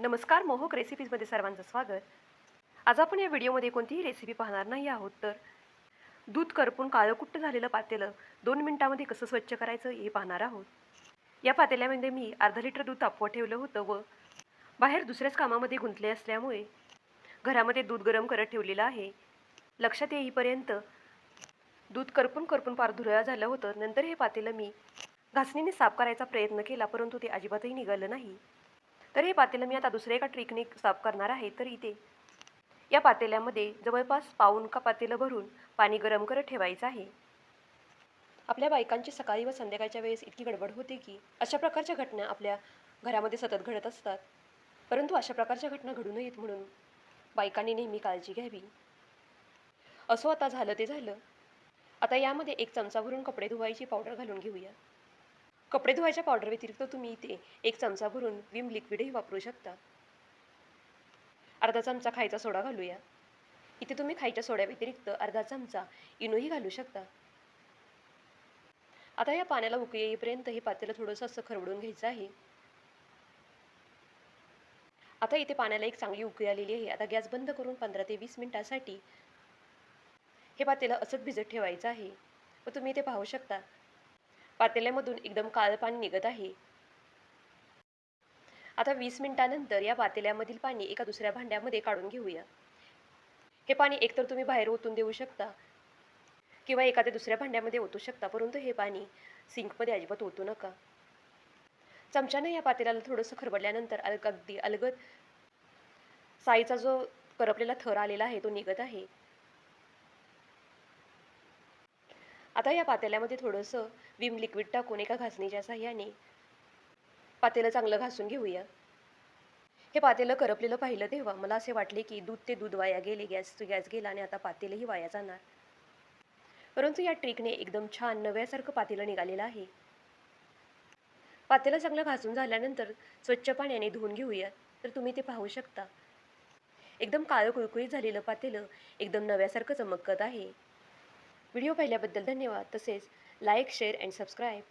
नमस्कार मोहक रेसिपीजमध्ये सर्वांचं स्वागत. आज आपण या व्हिडिओमध्ये कोणतीही रेसिपी पाहणार नाही आहोत तर दूध करपून काळकुट्ट झालेलं पातेलं दोन मिनटामध्ये कसं स्वच्छ करायचं हे पाहणार आहोत. या पातेल्यामध्ये मी अर्धा लिटर दूध तापवत ठेवलं होतं व बाहेर दुसऱ्याच कामामध्ये गुंतले असल्यामुळे घरामध्ये दूध गरम करत ठेवलेलं आहे. लक्षात येईपर्यंत दूध करपून करपून पार धुरळा झालं होतं. नंतर हे पातेलं मी घासणीने साफ करायचा प्रयत्न केला परंतु ते अजिबातही निघालं नाही. तर हे पातेलं मी आता दुसऱ्या एका ट्रिकने साफ करणार आहे. तर इथे या पातेल्यामध्ये जवळपास पाऊन का पातेलं भरून पाणी गरम करत ठेवायचं आहे. आपल्या बायकांची सकाळी व संध्याकाळच्या वेळेस इतकी गडबड होते की अशा प्रकारच्या घटना आपल्या घरामध्ये सतत घडत असतात. परंतु अशा प्रकारच्या घटना घडू नयेत म्हणून बायकांनी नेहमी काळजी घ्यावी. असो आता झालं ते झालं. आता यामध्ये एक चमचा भरून कपडे धुवायची पावडर घालून घेऊया. कपडे धुवायच्या पावडर व्यतिरिक्त तुम्ही इथे एक चमचा भरून विम लिक्विडही वापरू शकता. अर्धा चमचा खायचा सोडा घालूया. इथे तुम्ही खायच्या सोड्या व्यतिरिक्त अर्धा चमचा इनोही घालू शकता. आता या पाण्याला उकळी येईपर्यंत हे पातेलं थोडंसं असं खरवडून घ्यायचं आहे. आता इथे पाण्याला एक चांगली उकळी आलेली आहे. आता गॅस बंद करून पंधरा ते वीस मिनिटासाठी हे पातेलं असंच भिजत ठेवायचं आहे. व तुम्ही इथे पाहू शकता पातेल्यामधून एकदम काळं पाणी निघत आहे. आता वीस मिनिटानंतर या पातेल्यामधील पाणी एका दुसऱ्या भांड्यामध्ये काढून घेऊया. हे पाणी एकतर तुम्ही बाहेर ओतून देऊ शकता किंवा एखाद्या दुसऱ्या भांड्यामध्ये ओतू शकता परंतु हे पाणी सिंकमध्ये अजिबात ओतू नका. चमच्याने या पातेल्याला थोडंसं खरबडल्यानंतर अलग अगदी अलगद साईचा जो करपलेला थर आलेला आहे तो निघत आहे. आता या पातेल्यामध्ये थोडंसं विम लिक्विड टाकून एका घासणीच्या साह्याने पातेलं चांगलं घासून घेऊया. हे पातेलं करपलेलं पाहिलं तेव्हा मला असे वाटले की दूध ते दूध वाया गेले गॅस तो गॅस गेला आणि आता पातेलंही वाया जाणार. परंतु या ट्रिकने एकदम छान नव्यासारखं पातेलं निघालेलं आहे. पातेलं चांगलं घासून झाल्यानंतर स्वच्छ पाण्याने धुवून घेऊया तर तुम्ही ते पाहू शकता. एकदम काळं कुळकुळीत झालेलं पातेलं एकदम नव्यासारखं चमकत आहे. व्हिडिओ पाहिल्याबद्दल धन्यवाद. तसेच लाईक शेअर अँड सबस्क्राईब